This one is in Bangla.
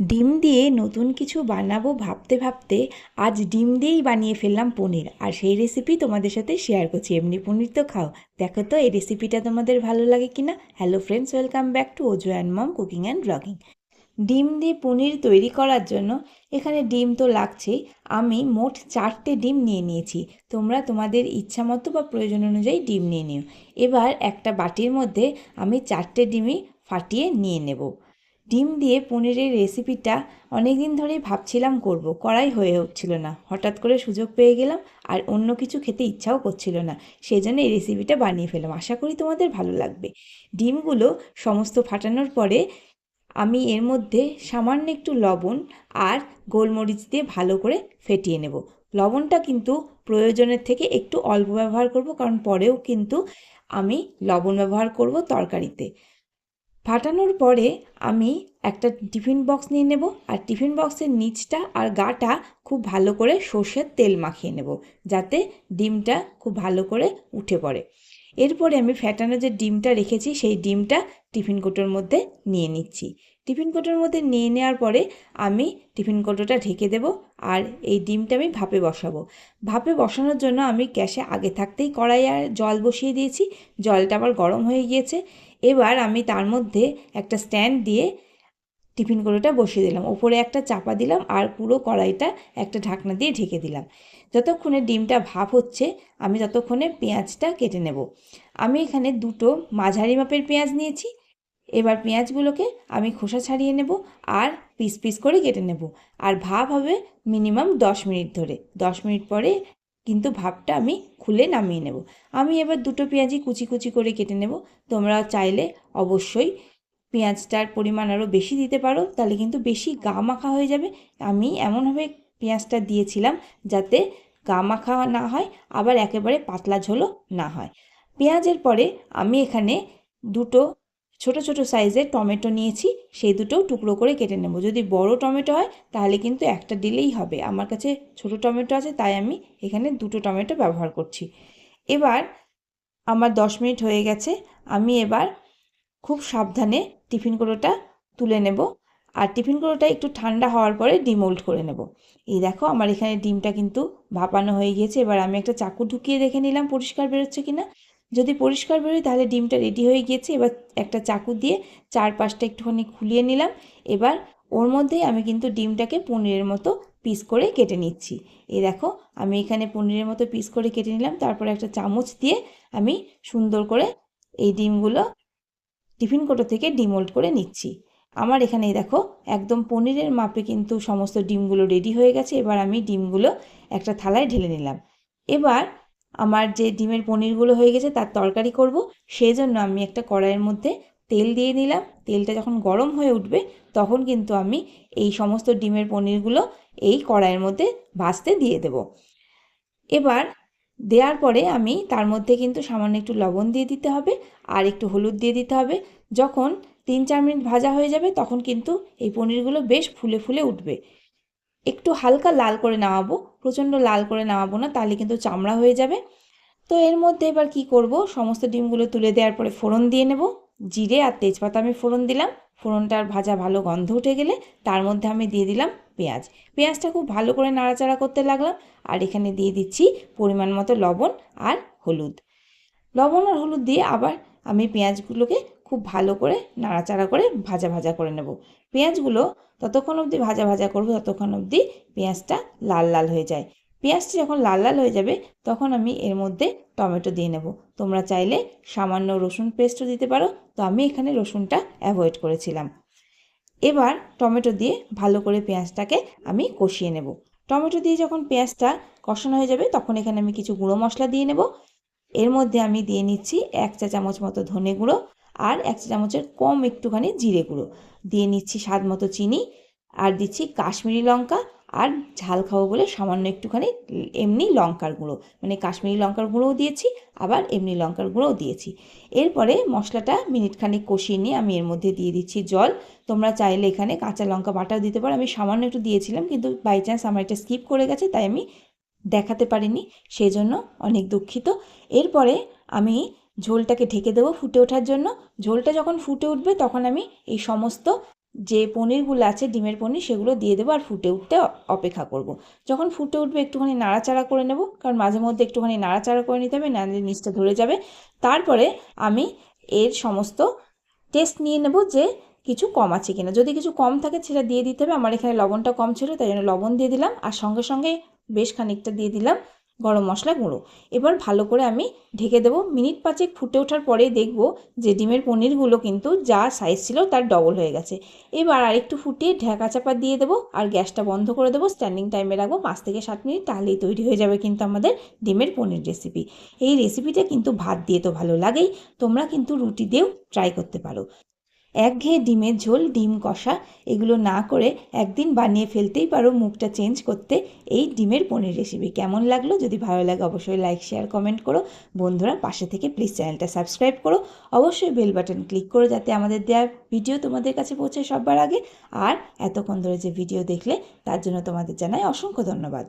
ডিম দিয়ে নতুন কিছু বানাবো ভাবতে ভাবতে আজ ডিম দিয়েই বানিয়ে ফেললাম পনির। আর সেই রেসিপি তোমাদের সাথে শেয়ার করছি। এমনি পনির তো খাও। দেখো তো, এই রেসিপিটা তোমাদের ভালো লাগে কিনা? Hello friends welcome back to Ojo and mom cooking and blogging ডিম দিয়ে পনির তৈরি করার জন্য এখানে ডিম তো লাগছেই। আমি মোট চারটে ডিম নিয়ে নিয়েছি। তোমরা তোমাদের ইচ্ছা মতো বা প্রয়োজন অনুযায়ী ডিম নিয়ে নিও। এবার একটা বাটির মধ্যে আমি চারটে ডিমই ফাটিয়ে নিয়ে নেব। ডিম দিয়ে পনিরের রেসিপিটা অনেক দিন ধরেই ভাবছিলাম করব করাই হয়ে উঠছিল না। হঠাৎ করে সুযোগ পেয়ে গেলাম আর অন্য কিছু খেতে ইচ্ছাও করছিল না। সেই জন্য এই রেসিপিটা বানিয়ে ফেললাম। আশা করি তোমাদের ভালো লাগবে। ডিমগুলো সমস্ত ফাটানোর পরে আমি এর মধ্যে সামান্য একটু লবণ আর গোলমরিচ দিয়ে ভালো করে ফেটিয়ে নেব। লবণটা কিন্তু প্রয়োজনের থেকে একটু অল্প ব্যবহার করব, কারণ পরেও কিন্তু আমি লবণ ব্যবহার করব তরকারিতে। ফাটানোর পরে আমি একটা টিফিন বক্স নিয়ে নেব। আর টিফিন বক্সের নিচটা আর গাটা খুব ভালো করে সর্ষের তেল মাখিয়ে নেব, যাতে ডিমটা খুব ভালো করে উঠে পড়ে। এরপরে আমি ফ্যাটানো যে ডিমটা রেখেছি, সেই ডিমটা টিফিন কোটোর মধ্যে নিয়ে নিচ্ছি। টিফিন কোটোর মধ্যে নিয়ে নেওয়ার পরে আমি টিফিন কোটোটা ঢেকে দেব আর এই ডিমটা আমি ভাপে বসাবো। ভাপে বসানোর জন্য আমি গ্যাসে আগে থাকতেই কড়াই আর জল বসিয়ে দিয়েছি। জলটা আবার গরম হয়ে গিয়েছে। এবার আমি তার মধ্যে একটা স্ট্যান্ড দিয়ে টিফিন কোটোটা বসিয়ে দিলাম। ওপরে একটা চাপা দিলাম আর পুরো কড়াইটা একটা ঢাকনা দিয়ে ঢেকে দিলাম। যতক্ষণে ডিমটা ভাপ হচ্ছে, আমি ততক্ষণে পেঁয়াজটা কেটে নেব। আমি এখানে দুটো মাঝারি মাপের পেঁয়াজ নিয়েছি। এবার পেঁয়াজগুলোকে আমি খোসা ছাড়িয়ে নেব আর পিস পিস করে কেটে নেব। আর ভাপ হবে মিনিমাম দশ মিনিট ধরে। দশ মিনিট পরে কিন্তু ভাপটা আমি খুলে নামিয়ে নেব। আমি এবার দুটো পেঁয়াজই কুচি কুচি করে কেটে নেব। তোমরা চাইলে অবশ্যই পেঁয়াজটার পরিমাণ আরও বেশি দিতে পারো, তাহলে কিন্তু বেশি গা মাখা হয়ে যাবে। আমি এমনভাবে পেঁয়াজটা দিয়েছিলাম যাতে গা মাখা না হয়, আবার একেবারে পাতলা ঝোলও না হয়। পেঁয়াজের পরে আমি এখানে দুটো ছোট ছোট সাইজের টমেটো নিয়েছি, সেই দুটো টুকরো করে কেটে নেব। যদি বড় টমেটো হয়, তাহলে কিন্তু একটা দিলেই হবে। আমার কাছে ছোট টমেটো আছে, তাই আমি এখানে দুটো টমেটো ব্যবহার করছি। এবার আমার দশ মিনিট হয়ে গেছে, আমি এবার খুব সাবধানে টিফিন কোটোটা তুলে নেব। আর টিফিন কোটোটা একটু ঠান্ডা হওয়ার পরে ডিমোল্ড করে নেব। এই দেখো আমার এখানে ডিমটা কিন্তু ভাপানো হয়ে গিয়েছে। এবার আমি একটা চাকু ঢুকিয়ে দেখে নিলাম পরিষ্কার বেরোচ্ছে কিনা। যদি পরিষ্কার বেরোয় তাহলে ডিমটা রেডি হয়ে গিয়েছে। এবার একটা চাকু দিয়ে চারপাশটা একটুখানি খুলিয়ে নিলাম। এবার ওর মধ্যেই আমি কিন্তু ডিমটাকে পনিরের মতো পিস করে কেটে নিচ্ছি। এই দেখো আমি এখানে পনিরের মতো পিস করে কেটে নিলাম। তারপরে একটা চামচ দিয়ে আমি সুন্দর করে এই ডিমগুলো টিফিন কোটো থেকে ডিমোল্ড করে নিচ্ছি। আমার এখানে দেখো, একদম পনিরের মাপে কিন্তু সমস্ত ডিমগুলো রেডি হয়ে গেছে। এবার আমি ডিমগুলো একটা থালায় ঢেলে নিলাম। এবার আমার যে ডিমের পনিরগুলো হয়ে গেছে, তার তরকারি করব। সেই জন্য আমি একটা কড়াইয়ের মধ্যে তেল দিয়ে নিলাম। তেলটা যখন গরম হয়ে উঠবে, তখন কিন্তু আমি এই সমস্ত ডিমের পনিরগুলো এই কড়াইয়ের মধ্যে ভাজতে দিয়ে দেব। এবার দেওয়ার পরে আমি তার মধ্যে কিন্তু সামান্য একটু লবণ দিয়ে দিতে হবে আর একটু হলুদ দিয়ে দিতে হবে। যখন তিন চার মিনিট ভাজা হয়ে যাবে তখন কিন্তু এই পনিরগুলো বেশ ফুলে ফুলে উঠবে। একটু হালকা লাল করে নামাবো, প্রচণ্ড লাল করে নামাবো না, তাহলে কিন্তু চামড়া হয়ে যাবে। তো এর মধ্যে এবার কি করব? সমস্ত ডিমগুলো তুলে দেওয়ার পরে ফোড়ন দিয়ে নেব। জিরে আর তেজপাতা আমি ফোড়ন দিলাম। ফোড়নটার ভাজা ভালো গন্ধ উঠে গেলে তার মধ্যে আমি দিয়ে দিলাম পেঁয়াজ। পেঁয়াজটা খুব ভালো করে নাড়াচাড়া করতে লাগলাম আর এখানে দিয়ে দিচ্ছি পরিমাণ মতো লবণ আর হলুদ। লবণ আর হলুদ দিয়ে আবার আমি পেঁয়াজগুলোকে খুব ভালো করে নাড়াচাড়া করে ভাজা ভাজা করে নেব। পেঁয়াজগুলো ততক্ষণ অবধি ভাজা ভাজা করব, ততক্ষণ অবধি পেঁয়াজটা লাল লাল হয়ে যায়। পেঁয়াজটা যখন লাল লাল হয়ে যাবে, তখন আমি এর মধ্যে টমেটো দিয়ে নেব। তোমরা চাইলে সামান্য রসুন পেস্টও দিতে পারো, তো আমি এখানে রসুনটা অ্যাভয়েড করেছিলাম। এবার টমেটো দিয়ে ভালো করে পেঁয়াজটাকে আমি কষিয়ে নেব। টমেটো দিয়ে যখন পেঁয়াজটা কষানো হয়ে যাবে, তখন এখানে আমি কিছু গুঁড়ো মশলা দিয়ে নেব। এর মধ্যে আমি দিয়ে নিচ্ছি এক চা চামচ মতো ধনে গুঁড়ো আর এক চা চামচের কম একটুখানি জিরে গুঁড়ো। দিয়ে নিচ্ছি স্বাদ মতো চিনি আর দিচ্ছি কাশ্মীরি লঙ্কা আর ঝাল খাব বলে সামান্য একটুখানি এমনি লঙ্কার গুঁড়ো। মানে কাশ্মীরি লঙ্কার গুঁড়োও দিয়েছি, আবার এমনি লঙ্কার গুঁড়োও দিয়েছি। এরপরে মশলাটা মিনিটখানিক কষিয়ে নিয়ে আমি এর মধ্যে দিয়ে দিচ্ছি জল। তোমরা চাইলে এখানে কাঁচা লঙ্কা বাটাও দিতে পারো। আমি সামান্য একটু দিয়েছিলাম, কিন্তু বাই চান্স আমার এটা স্কিপ করে গেছে, তাই আমি দেখাতে পারিনি। সেই জন্য অনেক দুঃখিত। এরপরে আমি ঝোলটাকে ঢেকে দেবো ফুটে ওঠার জন্য। ঝোলটা যখন ফুটে উঠবে, তখন আমি এই সমস্ত যে পনিরগুলো আছে, ডিমের পনির, সেগুলো দিয়ে দেবো আর ফুটে উঠতে অপেক্ষা করব। যখন ফুটে উঠবে, একটুখানি নাড়াচাড়া করে নেব, কারণ মাঝে মধ্যে একটুখানি নাড়াচাড়া করে নিতে হবে নাহলে নিচটা ধরে যাবে। তারপরে আমি এর সমস্ত টেস্ট নিয়ে নেব যে কিছু কম আছে কিনা। যদি কিছু কম থাকে, সেটা দিয়ে দিতে হবে। আমার এখানে লবণটা কম ছিল, তাই জন্য লবণ দিয়ে দিলাম। আর সঙ্গে সঙ্গে বেশ খানিকটা দিয়ে দিলাম। গরম মশলা গুঁড়ো। এবার ভালো করে আমি ঢেকে দেবো। মিনিট পাঁচেক ফুটে ওঠার পরেই দেখব যে ডিমের পনিরগুলো কিন্তু যা সাইজ ছিল তার ডবল হয়ে গেছে। এবার আরেকটু ফুটিয়ে ঢাকা চাপা দিয়ে দেবো আর গ্যাসটা বন্ধ করে দেবো। স্ট্যান্ডিং টাইমে রাখব পাঁচ থেকে সাত মিনিট, তাহলেই তৈরি হয়ে যাবে কিন্তু আমাদের ডিমের পনির রেসিপি এই রেসিপিটা কিন্তু ভাত দিয়ে তো ভালো লাগেই। তোমরা কিন্তু রুটি দিয়েও ট্রাই করতে পারো। একঘেয়ে ডিমের ঝোল, ডিম কষা, এগুলো না করে একদিন বানিয়ে ফেলতেই পারো মুখটা চেঞ্জ করতে এই ডিমের পনির রেসিপি কেমন লাগল? যদি ভালো লাগে অবশ্যই লাইক শেয়ার কমেন্ট করো। বন্ধুরা, পাশে থেকে প্লিজ চ্যানেলটা সাবস্ক্রাইব করো। অবশ্যই বেল বাটন ক্লিক করো যাতে আমাদের দেওয়া ভিডিও তোমাদের কাছে পৌঁছে সবার আগে। আর এতক্ষণ ধরে যে ভিডিও দেখলে, তার জন্য তোমাদের জানাই অসংখ্য ধন্যবাদ।